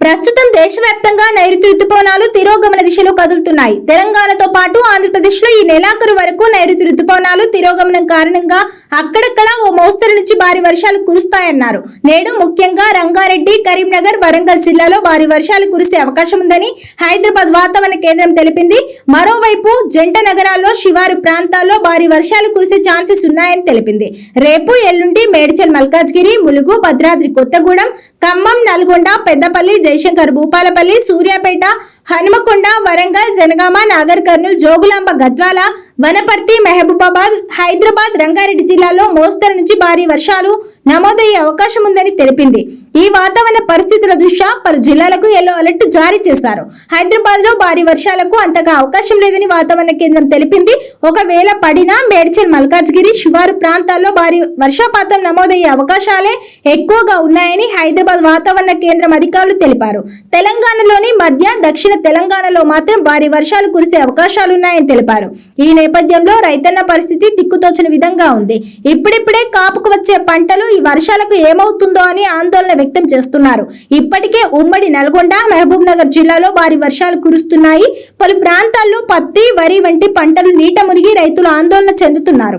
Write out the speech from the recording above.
ప్రస్తుతం దేశవ్యాప్తంగా నైరుతి రుతుపవనాలు తిరోగమన దిశలో కదులుతున్నాయి. తెలంగాణతో పాటు ఆంధ్రప్రదేశ్లో ఈ నెలాఖరు వరకు నైరుతి రుతుపవనాలు తిరోగమనం కారణంగా అక్కడక్కడ ఓ మోస్తరు నుంచి భారీ వర్షాలు కురుస్తాయన్నారు. నేడు ముఖ్యంగా రంగారెడ్డి కరీంనగర్ వరంగల్ జిల్లాలో భారీ వర్షాలు కురిసే అవకాశం ఉందని హైదరాబాద్ వాతావరణ కేంద్రం తెలిపింది. మరోవైపు జంట నగరాల్లో శివారు ప్రాంతాల్లో భారీ వర్షాలు కురిసే ఛాన్సెస్ ఉన్నాయని తెలిపింది. రేపు ఎల్లుండి మేడ్చల్ మల్కాజ్గిరి ములుగు భద్రాద్రి కొత్తగూడెం ఖమ్మం నల్గొండ పెద్దపల్లి జయశంకర్ భూపాలపల్లి సూర్యాపేట హనుమకొండ వరంగల్ జనగామ నాగర్ కర్నూలు జోగులాంబ గద్వాల వనపర్తి మహబూబాబాద్ హైదరాబాద్ రంగారెడ్డి జిల్లాలో మోస్తరు నుంచి భారీ వర్షాలు నమోదయ్యే అవకాశం ఉందని తెలిపింది. ఈ వాతావరణ పరిస్థితుల దృష్ట్యా పలు జిల్లాలకు ఎల్లో అలర్ట్ జారీ చేశారు. హైదరాబాద్లో భారీ వర్షాలకు అంతగా అవకాశం లేదని వాతావరణ కేంద్రం తెలిపింది. ఒకవేళ పడినా మేడ్చల్ మల్కాజ్గిరి శివారు ప్రాంతాల్లో భారీ వర్షపాతం నమోదయ్యే అవకాశాలే ఎక్కువగా ఉన్నాయని హైదరాబాద్ వాతావరణ కేంద్రం అధికారులు తెలిపారు. తెలంగాణలోని మధ్య దక్షిణ తెలంగాణలో మాత్రం భారీ వర్షాలు కురిసే అవకాశాలున్నాయని తెలిపారు. ఈ నేపథ్యంలో రైతన్న పరిస్థితి దిక్కుతోచని విధంగా ఉంది. ఇప్పుడిప్పుడే కాపుకు వచ్చే పంటలు ఈ వర్షాలకు ఏమవుతుందో అని ఆందోళన వ్యక్తం చేస్తున్నారు. ఇప్పటికే ఉమ్మడి నల్గొండ మహబూబ్ నగర్ జిల్లాలో భారీ వర్షాలు కురుస్తున్నాయి. పలు ప్రాంతాల్లో పత్తి వరి వంటి పంటలు నీట మునిగి రైతులు ఆందోళన చెందుతున్నారు.